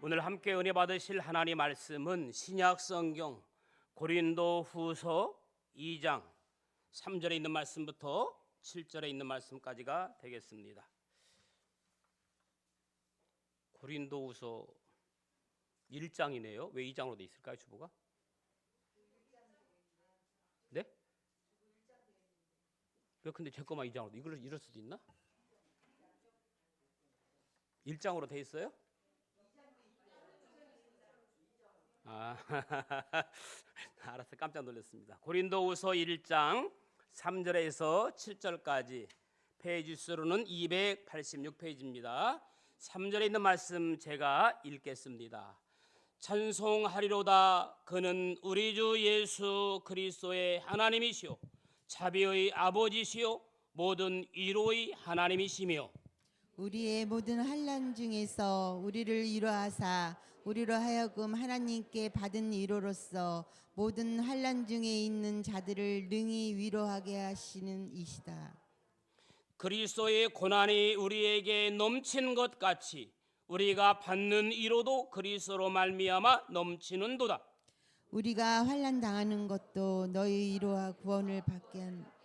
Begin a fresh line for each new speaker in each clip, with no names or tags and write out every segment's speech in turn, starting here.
오늘 함께 은혜 받으실 하나님 말씀은 신약 성경 고린도 후서 2장 3절에 있는 말씀부터 7절에 있는 말씀까지가 되겠습니다. 고린도 후서 1장이네요. 왜 2장으로 돼 있을까요, 주보가? 네? 왜 근데 제 거만 2장으로 이걸 이럴 수도 있나? 1장으로 돼 있어요? 아, 알았어 깜짝 놀랐습니다. 고린도후서 1장 3절에서 7절까지 페이지 수로는 286페이지입니다. 3절에 있는 말씀 제가 읽겠습니다. 찬송하리로다 그는 우리 주 예수 그리스도의 하나님이시요 자비의 아버지시요 모든 위로의 하나님이시며
우리의 모든 환난 중에서 우리를 위로하사 우리로 하여금 하나님께 받은 위로로서 모든 환난 중에 있는 자들을 능히 위로하게 하시는 이시다.
그리스도의 고난이 우리에게 넘친 것 같이 우리가 받는 위로도 그리스도로 말미암아 넘치는도다.
우리가 환난 당하는 것도 너희 위로와 구원을 받게 한.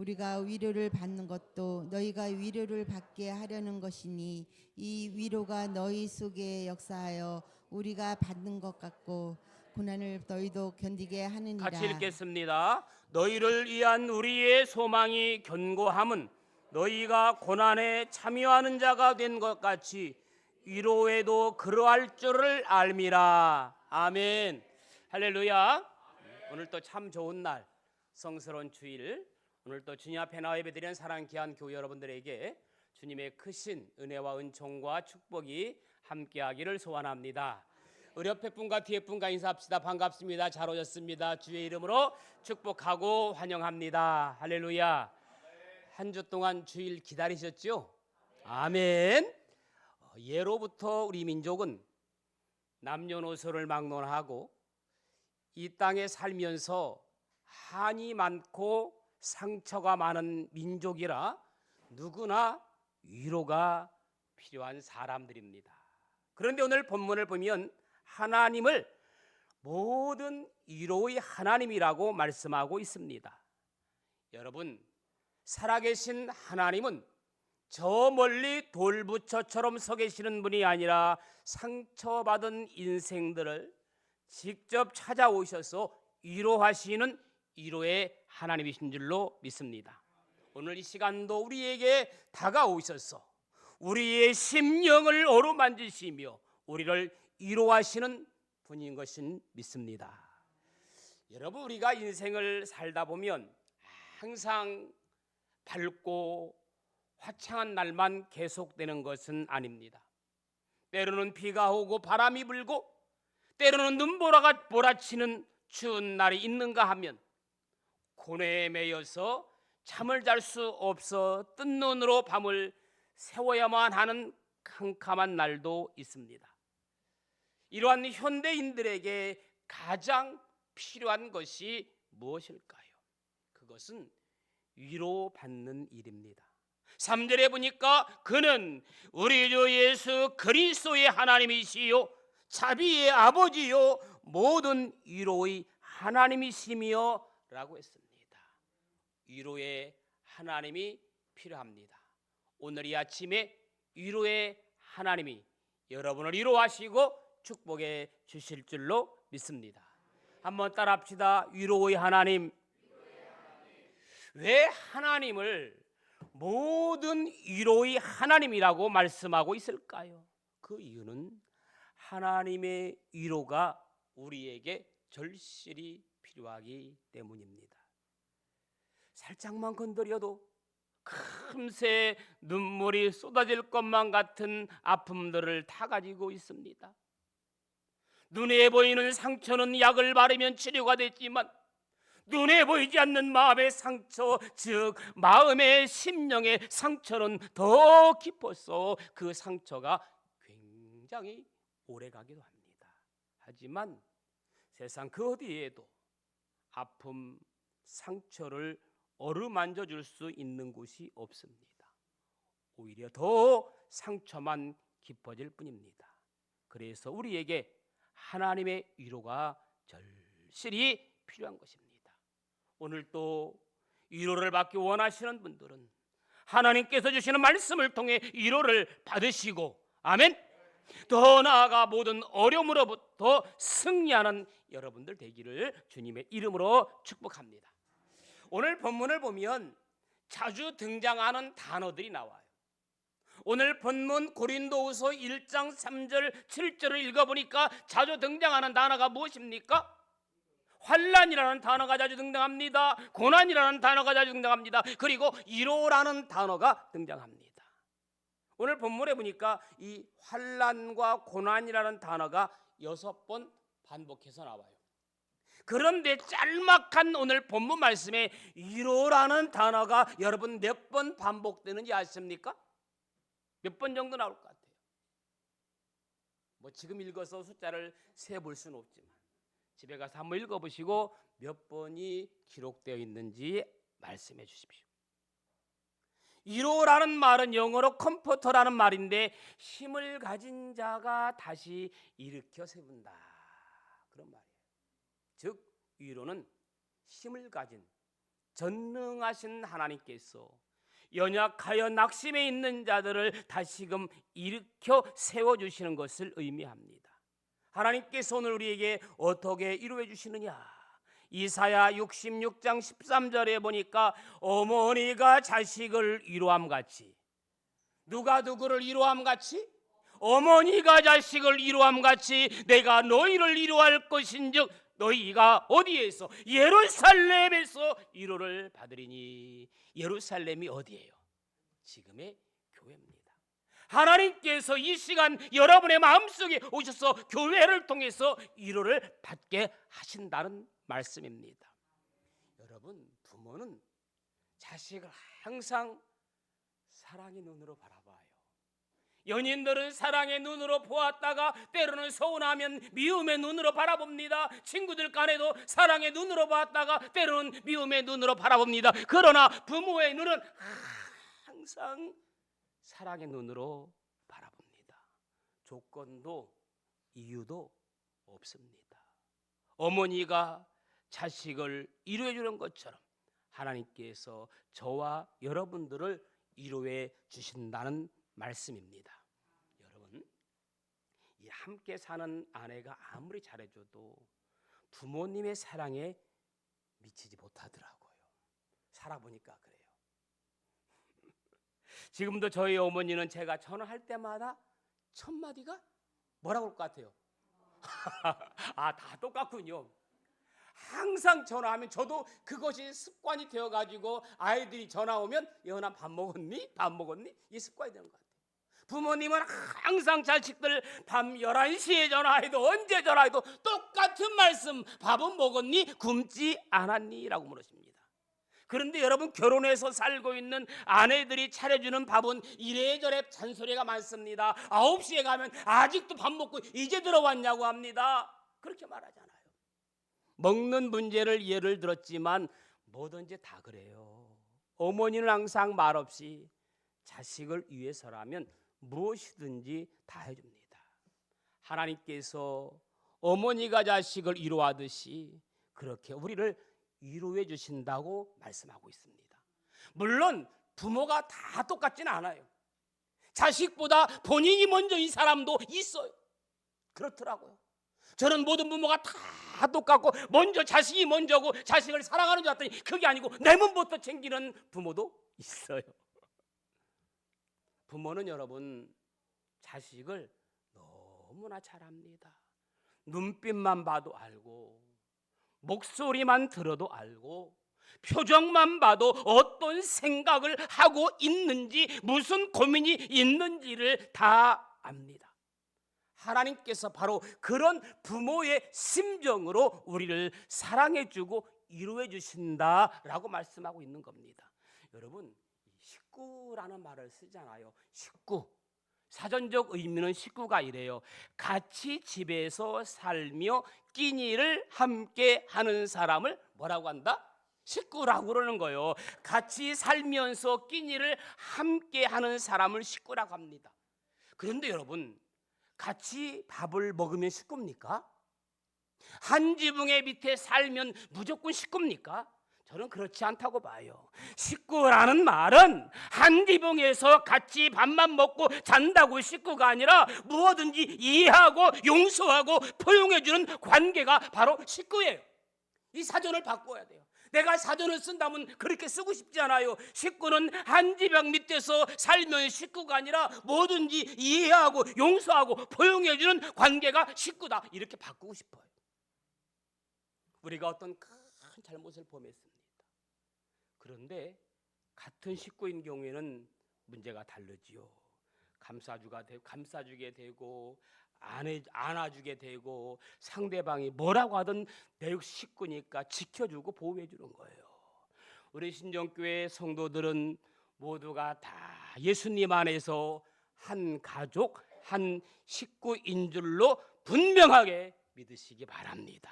우리가 위로를 받는 것도 너희가 위로를 받게 하려는 것이니 이 위로가 너희 속에 역사하여 우리가 받는 것 같고 고난을 너희도 견디게 하느니라.
같이 읽겠습니다. 너희를 위한 우리의 소망이 견고함은 너희가 고난에 참여하는 자가 된 것 같이 위로에도 그러할 줄을 알미라. 아멘. 할렐루야. 오늘 또 참 좋은 날, 성스러운 주일. 오늘 또 주님 앞에 나와 예배드리는 사랑 귀한 교회 여러분들에게 주님의 크신 은혜와 은총과 축복이 함께하기를 소원합니다. 우리 옆에 분과 뒤에 분과 인사합시다. 반갑습니다. 잘 오셨습니다. 주의 이름으로 축복하고 환영합니다. 할렐루야. 한 주 동안 주일 기다리셨죠? 아멘. 어, 예로부터 우리 민족은 남녀노소를 막론하고 이 땅에 살면서 한이 많고 상처가 많은 민족이라 누구나 위로가 필요한 사람들입니다. 그런데 오늘 본문을 보면 하나님을 모든 위로의 하나님이라고 말씀하고 있습니다. 여러분, 살아계신 하나님은 저 멀리 돌부처처럼 서 계시는 분이 아니라 상처받은 인생들을 직접 찾아오셔서 위로하시는 위로의 하나님이신 줄로 믿습니다. 오늘 이 시간도 우리에게 다가오셔서 우리의 심령을 어루만지시며 우리를 위로하시는 분인 것인 믿습니다. 여러분 우리가 인생을 살다 보면 항상 밝고 화창한 날만 계속되는 것은 아닙니다. 때로는 비가 오고 바람이 불고 때로는 눈보라가 몰아치는 추운 날이 있는가 하면 고뇌에 매여서 잠을 잘 수 없어 뜬 눈으로 밤을 세워야만 하는 캄캄한 날도 있습니다. 이러한 현대인들에게 가장 필요한 것이 무엇일까요? 그것은 위로받는 일입니다. 3절에 보니까 그는 우리 주 예수 그리스도의 하나님이시요 자비의 아버지요 모든 위로의 하나님이시며 라고 했습니다. 위로의 하나님이 필요합니다. 오늘 이 아침에 위로의 하나님이 여러분을 위로하시고 축복해 주실 줄로 믿습니다. 한번 따라합시다. 위로의 하나님. 왜 하나님을 모든 위로의 하나님이라고 말씀하고 있을까요? 그 이유는 하나님의 위로가 우리에게 절실히 필요하기 때문입니다. 살짝만 건드려도 금세 눈물이 쏟아질 것만 같은 아픔들을 다 가지고 있습니다. 눈에 보이는 상처는 약을 바르면 치료가 됐지만 눈에 보이지 않는 마음의 상처, 즉 마음의 심령의 상처는 더 깊어서 그 상처가 굉장히 오래 가기도 합니다. 하지만 세상 그 어디에도 아픔, 상처를 어루만져 줄 수 있는 곳이 없습니다. 오히려 더 상처만 깊어질 뿐입니다. 그래서 우리에게 하나님의 위로가 절실히 필요한 것입니다. 오늘 또 위로를 받기 원하시는 분들은 하나님께서 주시는 말씀을 통해 위로를 받으시고 아멘. 더 나아가 모든 어려움으로부터 승리하는 여러분들 되기를 주님의 이름으로 축복합니다. 오늘 본문을 보면 자주 등장하는 단어들이 나와요. 오늘 본문 고린도후서 1장 3절 7절을 읽어보니까 자주 등장하는 단어가 무엇입니까? 환란이라는 단어가 자주 등장합니다. 고난이라는 단어가 자주 등장합니다. 그리고 이로라는 단어가 등장합니다. 오늘 본문에 보니까 이 환란과 고난이라는 단어가 여섯 번 반복해서 나와요. 그런데 짤막한 오늘 본문 말씀에 이로라는 단어가 여러분 몇 번 반복되는지 아십니까? 몇 번 정도 나올 것 같아요. 뭐 지금 읽어서 숫자를 세 볼 수는 없지만 집에 가서 한번 읽어보시고 몇 번이 기록되어 있는지 말씀해 주십시오. 이로라는 말은 영어로 컴포터라는 말인데 힘을 가진 자가 다시 일으켜 세운다 그런 말이에요. 즉 위로는 힘을 가진 전능하신 하나님께서 연약하여 낙심해 있는 자들을 다시금 일으켜 세워 주시는 것을 의미합니다. 하나님께서 오늘 우리에게 어떻게 이루어 주시느냐? 이사야 66장 13절에 보니까 어머니가 자식을 위로함 같이 누가 누구를 위로함 같이 어머니가 자식을 위로함 같이 내가 너희를 위로할 것인즉 너희가 어디에서 예루살렘에서 위로를 받으리니 예루살렘이 어디예요? 지금의 교회입니다. 하나님께서 이 시간 여러분의 마음속에 오셔서 교회를 통해서 위로를 받게 하신다는 말씀입니다. 여러분 부모는 자식을 항상 사랑의 눈으로 바라봐요. 연인들은 사랑의 눈으로 보았다가 때로는 서운하면 미움의 눈으로 바라봅니다. 친구들 간에도 사랑의 눈으로 봤다가 때로는 미움의 눈으로 바라봅니다. 그러나 부모의 눈은 항상 사랑의 눈으로 바라봅니다. 조건도 이유도 없습니다. 어머니가 자식을 이루어 주는 것처럼 하나님께서 저와 여러분들을 이루어 주신다는 말씀입니다. 함께 사는 아내가 아무리 잘해줘도 부모님의 사랑에 미치지 못하더라고요. 살아보니까 그래요. 지금도 저희 어머니는 제가 전화할 때마다 첫 마디가 뭐라고 할 것 같아요? 아, 다 똑같군요. 항상 전화하면 저도 그것이 습관이 되어 가지고 아이들이 전화 오면 예언아 밥 먹었니? 밥 먹었니? 이 습관이 되는 것 같아요. 부모님은 항상 자식들 밤 11시에 전화해도 언제 전화해도 똑같은 말씀 밥은 먹었니? 굶지 않았니? 라고 물으십니다. 그런데 여러분 결혼해서 살고 있는 아내들이 차려주는 밥은 이래저래 잔소리가 많습니다. 9시에 가면 아직도 밥 먹고 이제 들어왔냐고 합니다. 그렇게 말하잖아요. 먹는 문제를 예를 들었지만 뭐든지 다 그래요. 어머니는 항상 말없이 자식을 위해서라면 무엇이든지 다 해줍니다. 하나님께서 어머니가 자식을 위로하듯이 그렇게 우리를 위로해 주신다고 말씀하고 있습니다. 물론 부모가 다 똑같지는 않아요. 자식보다 본인이 먼저인 사람도 있어요. 그렇더라고요. 저는 모든 부모가 다 똑같고 먼저 자식이 먼저고 자식을 사랑하는 줄 알았더니 그게 아니고 내 몸부터 챙기는 부모도 있어요. 부모는 여러분 자식을 너무나 잘합니다. 눈빛만 봐도 알고 목소리만 들어도 알고 표정만 봐도 어떤 생각을 하고 있는지 무슨 고민이 있는지를 다 압니다. 하나님께서 바로 그런 부모의 심정으로 우리를 사랑해 주고 이루어 주신다라고 말씀하고 있는 겁니다. 여러분, 식구 라는 말을 쓰잖아요. 식구. 사전적 의미는 식구가 이래요. 같이 집에서 살며 끼니를 함께 하는 사람을 뭐라고 한다? 식구라고 그러는 거예요. 같이 살면서 끼니를 함께 하는 사람을 식구라고 합니다. 그런데 여러분 같이 밥을 먹으면 식굽니까? 한 지붕의 밑에 살면 무조건 식굽니까? 저는 그렇지 않다고 봐요. 식구라는 말은 한 지붕에서 같이 밥만 먹고 잔다고 식구가 아니라 무엇든지 이해하고 용서하고 포용해주는 관계가 바로 식구예요. 이 사전을 바꿔야 돼요. 내가 사전을 쓴다면 그렇게 쓰고 싶지 않아요. 식구는 한 지붕 밑에서 살면 식구가 아니라 뭐든지 이해하고 용서하고 포용해주는 관계가 식구다. 이렇게 바꾸고 싶어요. 우리가 어떤 큰 잘못을 범했습니다. 그런데 같은 식구인 경우에는 문제가 다르지요. 감싸주가 되고 감싸주게 되고 안해, 안아주게 되고 상대방이 뭐라고 하든 내 식구니까 지켜주고 보호해 주는 거예요. 우리 신정교회 성도들은 모두가 다 예수님 안에서 한 가족, 한 식구인 줄로 분명하게 믿으시기 바랍니다.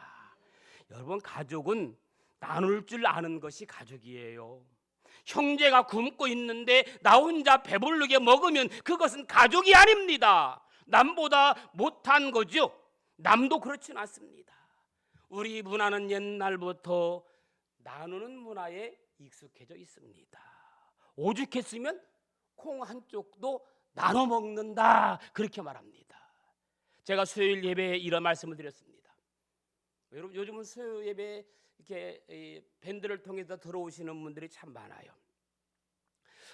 여러분 가족은 나눌 줄 아는 것이 가족이에요. 형제가 굶고 있는데 나 혼자 배부르게 먹으면 그것은 가족이 아닙니다. 남보다 못한 거죠. 남도 그렇진 않습니다. 우리 문화는 옛날부터 나누는 문화에 익숙해져 있습니다. 오죽했으면 콩 한쪽도 나눠 먹는다 그렇게 말합니다. 제가 수요일 예배에 이런 말씀을 드렸습니다. 여러분 요즘은 수요 예배 이렇게 이 밴드를 통해서 들어오시는 분들이 참 많아요.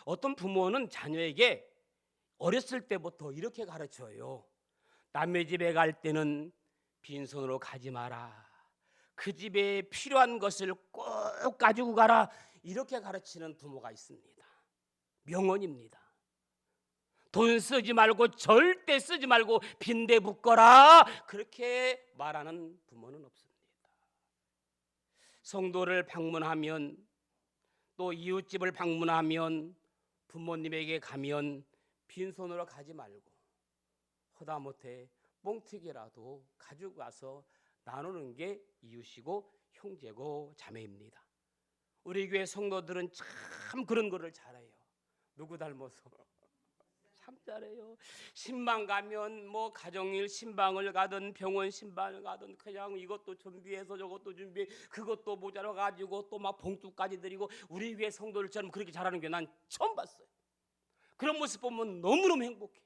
어떤 부모는 자녀에게 어렸을 때부터 이렇게 가르쳐요. 남의 집에 갈 때는 빈손으로 가지 마라. 그 집에 필요한 것을 꼭 가지고 가라. 이렇게 가르치는 부모가 있습니다. 명언입니다. 돈 쓰지 말고 절대 쓰지 말고 빈대 묶어라. 그렇게 말하는 부모는 없습니다. 성도를 방문하면 또 이웃집을 방문하면 부모님에게 가면 빈손으로 가지 말고 허다못해 뽕튀기라도 가지고 가서 나누는 게 이웃이고 형제고 자매입니다. 우리 교회 성도들은 참 그런 거를 잘해요. 누구 닮아서? 참 잘해요. 신방 가면 뭐 가정일 신방을 가든 병원 신방을 가든 그냥 이것도 준비해서 저것도 준비 그것도 모자라 가지고 또 막 봉투까지 드리고 우리 교회 성도들처럼 그렇게 잘하는 게 난 처음 봤어요. 그런 모습 보면 너무너무 행복해.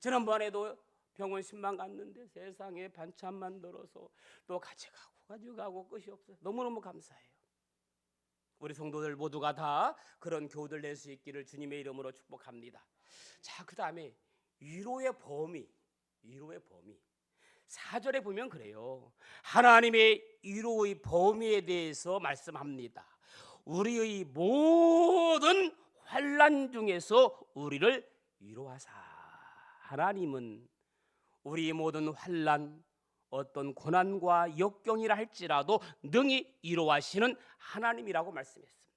지난번에도 병원 신방 갔는데 세상에 반찬 만들어서 또 같이 가고 가지고 가고 끝이 없어요. 너무너무 감사해요. 우리 성도들 모두가 다 그런 교훈을 낼수 있기를 주님의 이름으로 축복합니다. 자, 그 다음에 위로의 범위. 위로의 범위. 사절에 보면 그래요. 하나님의 위로의 범위에 대해서 말씀합니다. 우리의 모든 환란 중에서 우리를 위로하사. 하나님은 우리 모든 환란 어떤 고난과 역경이라 할지라도 능히 위로하시는 하나님이라고 말씀했습니다.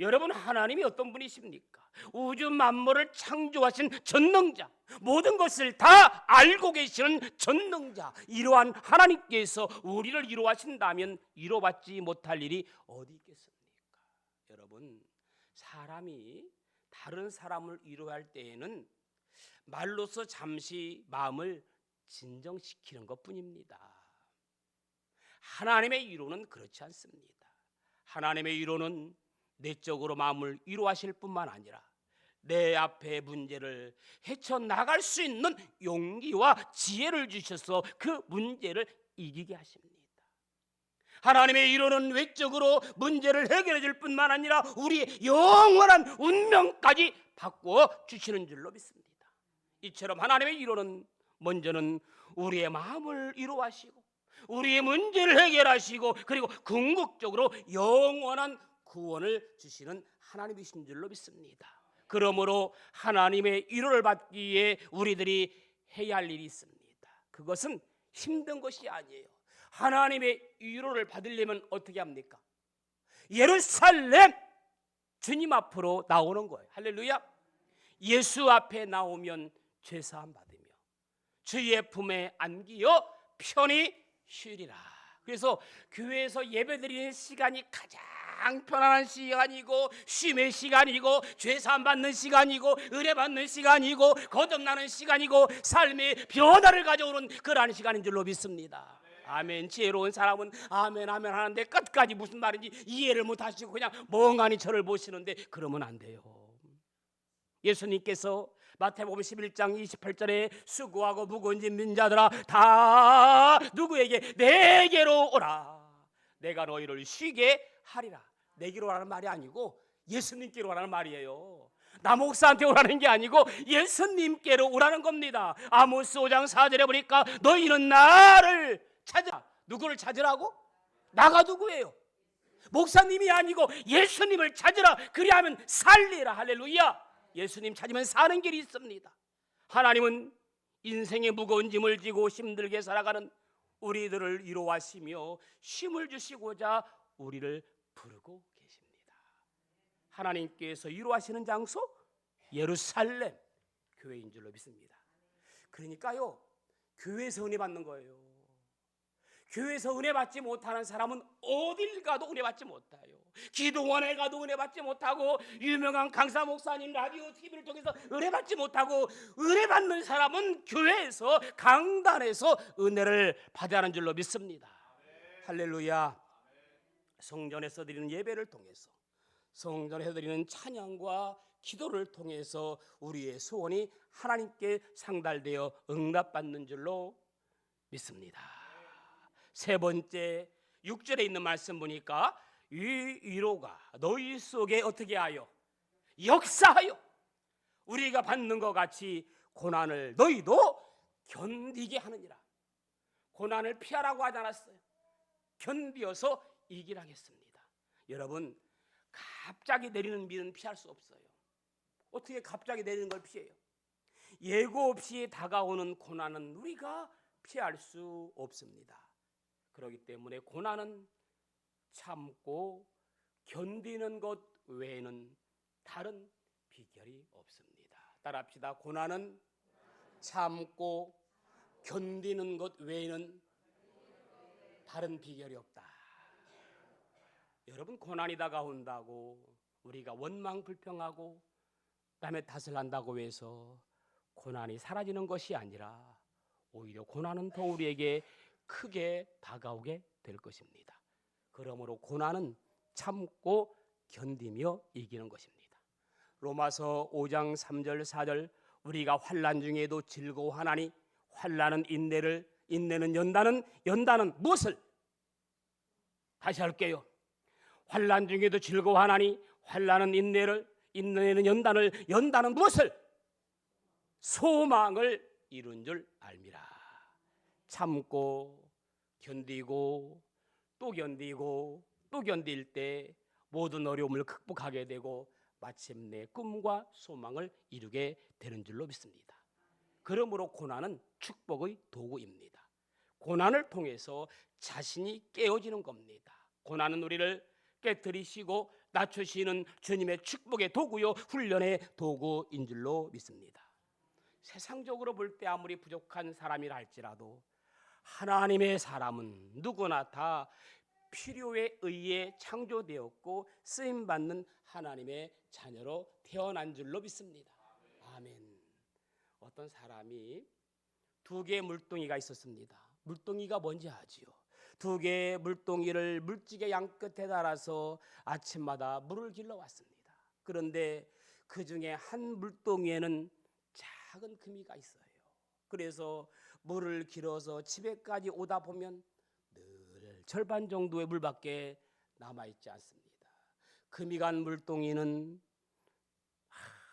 여러분 하나님이 어떤 분이십니까? 우주 만물을 창조하신 전능자, 모든 것을 다 알고 계시는 전능자, 이러한 하나님께서 우리를 위로하신다면 위로받지 못할 일이 어디 있겠습니까? 여러분 사람이 다른 사람을 위로할 때에는 말로서 잠시 마음을 진정시키는 것 뿐입니다. 하나님의 위로는 그렇지 않습니다. 하나님의 위로는 내적으로 마음을 위로하실 뿐만 아니라 내 앞에 문제를 헤쳐 나갈 수 있는 용기와 지혜를 주셔서 그 문제를 이기게 하십니다. 하나님의 위로는 외적으로 문제를 해결해 줄 뿐만 아니라 우리의 영원한 운명까지 바꾸어 주시는 줄로 믿습니다. 이처럼 하나님의 위로는 먼저는 우리의 마음을 위로하시고 우리의 문제를 해결하시고 그리고 궁극적으로 영원한 구원을 주시는 하나님이신 줄로 믿습니다. 그러므로 하나님의 위로를 받기 위해 우리들이 해야 할 일이 있습니다. 그것은 힘든 것이 아니에요. 하나님의 위로를 받으려면 어떻게 합니까? 예루살렘 주님 앞으로 나오는 거예요. 할렐루야. 예수 앞에 나오면 죄 사함 받으며 주의 품에 안기어 편히 쉬리라. 그래서 교회에서 예배드리는 시간이 가장 편안한 시간이고 쉼의 시간이고 죄사함 받는 시간이고 은혜 받는 시간이고 거듭나는 시간이고 삶의 변화를 가져오는 그러한 시간인 줄로 믿습니다. 아멘. 지혜로운 사람은 아멘 아멘 하는데 끝까지 무슨 말인지 이해를 못 하시고 그냥 멍하니 저를 보시는데 그러면 안 돼요. 예수님께서 마태복음 11장 28절에 수고하고 무거운 짐진 자들아 다 누구에게? 내게로 오라. 내가 너희를 쉬게 하리라. 내게로 오라는 말이 아니고 예수님께로 오라는 말이에요. 나 목사한테 오라는 게 아니고 예수님께로 오라는 겁니다. 아모스 5장 4절에 보니까 너희는 나를 찾으라. 누구를 찾으라고? 나가 누구예요? 목사님이 아니고 예수님을 찾으라. 그리하면 살리라. 할렐루야 예수님 찾으면 사는 길이 있습니다. 하나님은 인생의 무거운 짐을 지고 힘들게 살아가는 우리들을 위로하시며 쉼을 주시고자 우리를 부르고 계십니다. 하나님께서 위로하시는 장소 예루살렘 교회인 줄로 믿습니다. 그러니까요 교회에서 은혜 받는 거예요 교회에서 은혜 받지 못하는 사람은 어딜 가도 은혜 받지 못해요. 기도원에 가도 은혜 받지 못하고 유명한 강사 목사님 라디오 TV를 통해서 은혜 받지 못하고 은혜 받는 사람은 교회에서 강단에서 은혜를 받아는 줄로 믿습니다. 할렐루야. 성전에서 드리는 예배를 통해서 성전에서 드리는 찬양과 기도를 통해서 우리의 소원이 하나님께 상달되어 응답받는 줄로 믿습니다. 세 번째 6절에 있는 말씀 보니까 이 위로가 너희 속에 어떻게 하여 역사하여 우리가 받는 것 같이 고난을 너희도 견디게 하느니라. 고난을 피하라고 하지 않았어요. 견디어서 이기라겠습니다. 여러분 갑자기 내리는 비는 피할 수 없어요. 어떻게 갑자기 내리는 걸 피해요? 예고 없이 다가오는 고난은 우리가 피할 수 없습니다. 그렇기 때문에 고난은 참고 견디는 것 외에는 다른 비결이 없습니다. 따라합시다. 고난은 참고 견디는 것 외에는 다른 비결이 없다. 여러분 고난이 다가온다고 우리가 원망 불평하고 남의 탓을 한다고 해서 고난이 사라지는 것이 아니라 오히려 고난은 더 우리에게 크게 다가오게 될 것입니다. 그러므로 고난은 참고 견디며 이기는 것입니다. 로마서 5장 3절 4절 우리가 환난 중에도 즐거워하나니 환난은 인내를 인내는 연단은 연단은 무엇을 다시 할게요. 환난 중에도 즐거워하나니 환난은 인내를 인내는 연단을 연단은 무엇을 소망을 이룬 줄 알미라. 참고 견디고 또 견디고 또 견딜 때 모든 어려움을 극복하게 되고 마침내 꿈과 소망을 이루게 되는 줄로 믿습니다. 그러므로 고난은 축복의 도구입니다. 고난을 통해서 자신이 깨어지는 겁니다. 고난은 우리를 깨뜨리시고 낮추시는 주님의 축복의 도구요 훈련의 도구인 줄로 믿습니다. 세상적으로 볼 때 아무리 부족한 사람이라 할지라도 하나님의 사람은 누구나 다 필요에 의해 창조되었고 쓰임 받는 하나님의 자녀로 태어난 줄로 믿습니다. 아멘. 어떤 사람이 두 개의 물동이가 있었습니다. 물동이가 뭔지 아지요? 두 개의 물동이를 물지개 양 끝에 달아서 아침마다 물을 길러 왔습니다. 그런데 그 중에 한 물동이에는 작은 금이가 있어요. 그래서 물을 길어서 집에까지 오다 보면 늘 절반 정도의 물밖에 남아 있지 않습니다. 금이 간 물동이는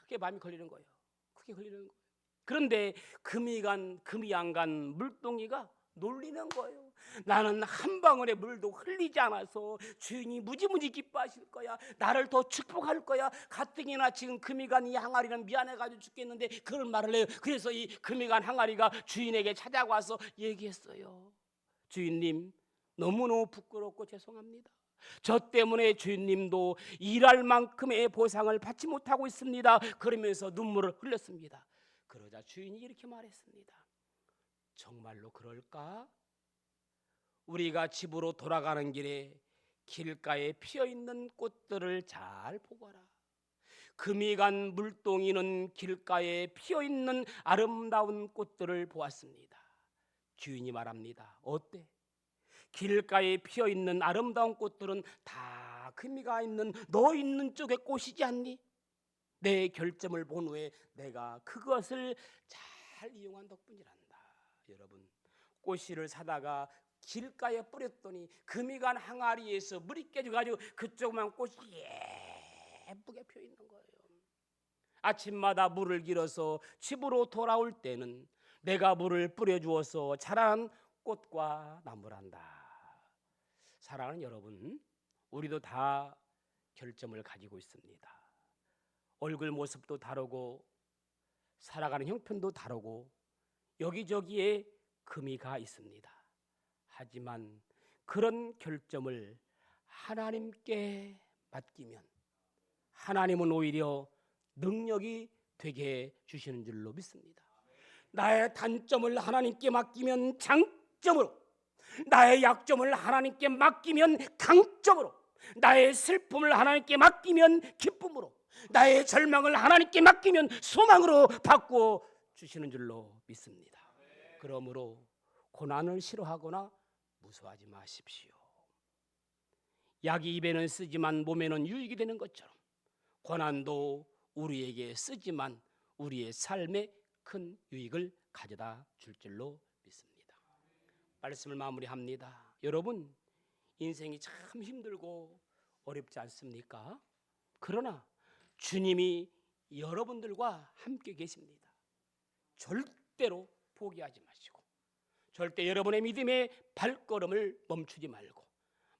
크게 마음이 걸리는 거예요. 크게 걸리는 거예요. 그런데 금이 간 금이 안 간 물동이가 놀리는 거예요. 나는 한 방울의 물도 흘리지 않아서 주인이 무지무지 기뻐하실 거야. 나를 더 축복할 거야. 가뜩이나 지금 금이 간 이 항아리는 미안해가지고 죽겠는데 그런 말을 해요. 그래서 이 금이 간 항아리가 주인에게 찾아와서 얘기했어요. 주인님, 너무너무 부끄럽고 죄송합니다. 저 때문에 주인님도 일할 만큼의 보상을 받지 못하고 있습니다. 그러면서 눈물을 흘렸습니다. 그러자 주인이 이렇게 말했습니다. 정말로 그럴까? 우리가 집으로 돌아가는 길에 길가에 피어 있는 꽃들을 잘 보거라. 금이 간 물동이는 길가에 피어 있는 아름다운 꽃들을 보았습니다. 주인이 말합니다. 어때? 길가에 피어 있는 아름다운 꽃들은 다 금이 가 있는 너 있는 쪽의 꽃이지 않니? 내 결점을 본 후에 내가 그것을 잘 이용한 덕분이란다. 여러분, 꽃씨를 사다가 길가에 뿌렸더니 금이 간 항아리에서 물이 깨져가지고 그쪽만 꽃이 예쁘게 펴 있는 거예요. 아침마다 물을 길어서 집으로 돌아올 때는 내가 물을 뿌려주어서 자란 꽃과 나무란다. 사랑하는 여러분, 우리도 다 결점을 가지고 있습니다. 얼굴 모습도 다르고 살아가는 형편도 다르고 여기저기에 금이 가 있습니다. 하지만 그런 결점을 하나님께 맡기면 하나님은 오히려 능력이 되게 해 주시는 줄로 믿습니다. 나의 단점을 하나님께 맡기면 장점으로 나의 약점을 하나님께 맡기면 강점으로 나의 슬픔을 하나님께 맡기면 기쁨으로 나의 절망을 하나님께 맡기면 소망으로 바꾸어 주시는 줄로 믿습니다. 그러므로 고난을 싫어하거나 무서워하지 마십시오. 약이 입에는 쓰지만 몸에는 유익이 되는 것처럼 고난도 우리에게 쓰지만 우리의 삶에 큰 유익을 가져다 줄 줄로 믿습니다. 말씀을 마무리합니다. 여러분 인생이 참 힘들고 어렵지 않습니까? 그러나 주님이 여러분들과 함께 계십니다. 절대로 포기하지 마시고 절대 여러분의 믿음의 발걸음을 멈추지 말고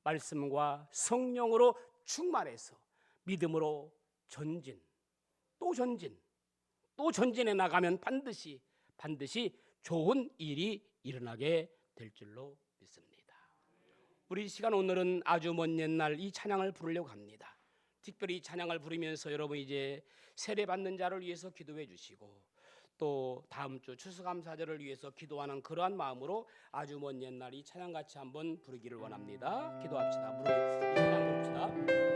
말씀과 성령으로 충만해서 믿음으로 전진 또 전진 또 전진해 나가면 반드시 반드시 좋은 일이 일어나게 될 줄로 믿습니다. 우리 이 시간 오늘은 아주 먼 옛날 이 찬양을 부르려고 합니다. 특별히 이 찬양을 부르면서 여러분 이제 세례 받는 자를 위해서 기도해 주시고 또 다음 주 추수감사절을 위해서 기도하는 그러한 마음으로 아주 먼 옛날 이 찬양 같이 한번 부르기를 원합니다. 기도합시다. 부르 이 찬양 부릅시다.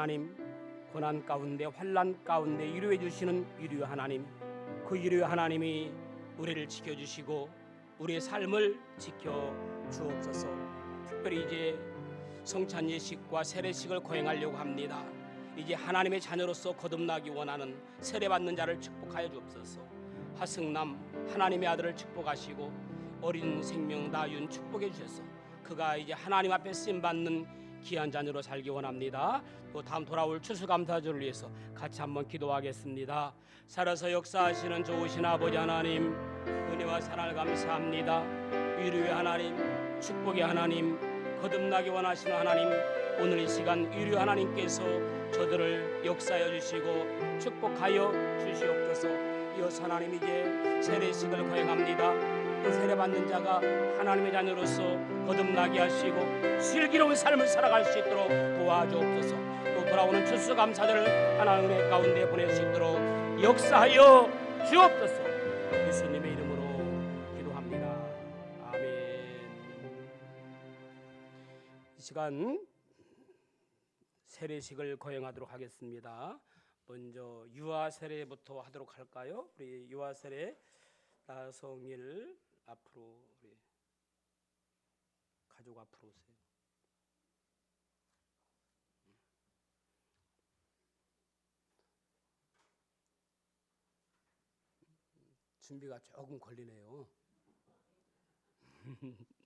하나님, 고난 가운데 환란 가운데 위로해 주시는 위로의 하나님, 그 위로의 하나님이 우리를 지켜 주시고 우리의 삶을 지켜 주옵소서. 특별히 이제 성찬 예식과 세례식을 거행하려고 합니다. 이제 하나님의 자녀로서 거듭나기 원하는 세례 받는 자를 축복하여 주옵소서. 하승남 하나님의 아들을 축복하시고 어린 생명 나윤 축복해 주셔서 그가 이제 하나님 앞에 쓰임 받는 귀한 자녀로 살기 원합니다. 또 다음 돌아올 추수감사절을 위해서 같이 한번 기도하겠습니다. 살아서 역사하시는 좋으신 아버지 하나님 은혜와 사랑을 감사합니다. 위로의 하나님 축복의 하나님 거듭나기 원하시는 하나님 오늘 이 시간 유리 하나님께서 저들을 역사하여 주시고 축복하여 주시옵소서. 이어서 하나님 이제 세례식을 거행합니다. 그 세례 받는 자가 하나님의 자녀로서 거듭나게 하시고 슬기로운 삶을 살아갈 수 있도록 도와주옵소서. 또 돌아오는 추수감사들을 하나님 은혜 가운데 보낼 수 있도록 역사하여 주옵소서. 예수님의 이름으로 기도합니다. 아멘. 이 시간 세례식을 거행하도록 하겠습니다. 먼저 유아 세례부터 하도록 할까요? 우리 유아 세례 나성일 앞으로 우리 가족 앞으로 오세요. 준비가 조금 걸리네요.